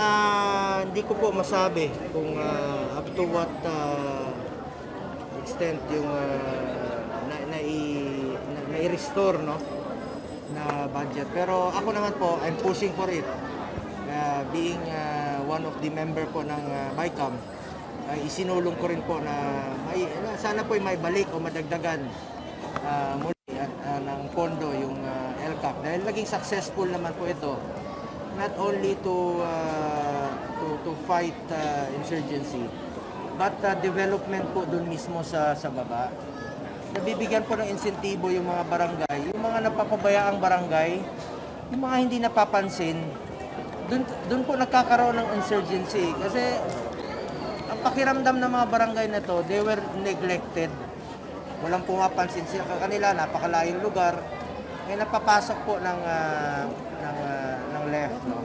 Ah, hindi ko po masabi kung ah, up to what ah, extent yung ah, na, na, i- na, na i-restore no na budget. Pero ako naman po, I'm pushing for it. Ah, being ah, one of the member po ng uh, BICAM, ay isinulong ko rin po na may, na- sana po ay may balik o madagdagan ah, muli at, ah, ng pondo yung ah, LCAP. Dahil naging successful naman po ito not only to uh, to to fight uh, insurgency but uh, development po doon mismo sa sa baba. Nabibigyan po ng insentibo yung mga barangay yung mga napapabayaang barangay yung mga hindi napapansin. Doon doon po nagkakaroon ng insurgency kasi ang pakiramdam ng mga barangay na to they were neglected. Walang pumapansin sila kanila napakalayong lugar. Eh napapasok po ng ah, ng ah, ng left no?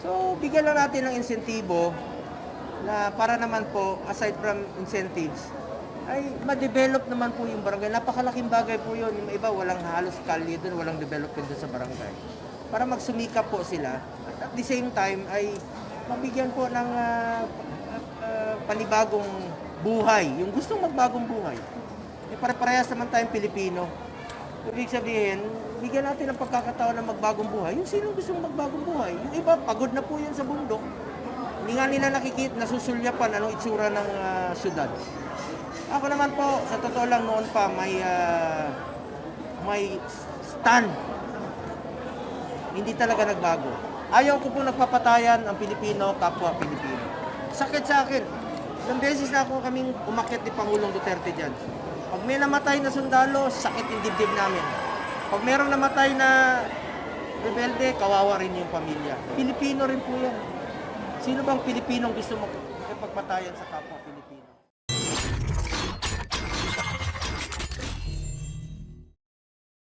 So bigyan lang natin ng insentibo na para naman po aside from incentives ay ma-develop naman po yung barangay. Napakalaking bagay po yun. Yung iba walang halos kalye doon walang development doon sa barangay. Para magsumikap po sila. At at the same time ay mabigyan po ng ah, ah, panibagong buhay. Yung gustong magbagong buhay. Eh, pare-parehas naman tayong Pilipino. Ibig sabihin, bigyan natin ng pagkakataon na magbagong buhay. Yung sino gustong magbagong buhay? Yung iba, pagod na po yan sa bundok. Hindi nga nila nakikita, nasusulyapan anong itsura ng ah, syudad. Ako naman po, sa totoo lang noon pa, may, ah, may stand. Hindi talaga nagbago. Ayaw ko po nagpapatayan ang Pilipino, kapwa Pilipino. Sakit sa akin. Ilang beses na ako kaming umakyat ni Pangulong Duterte dyan. Pag may namatay na sundalo, sakit yung dibdib namin. Pag merong namatay na rebelde, kawawa rin yung pamilya. Pilipino rin po yan. Sino bang Pilipinong gusto magpagpatayan sa kapwa Pilipino?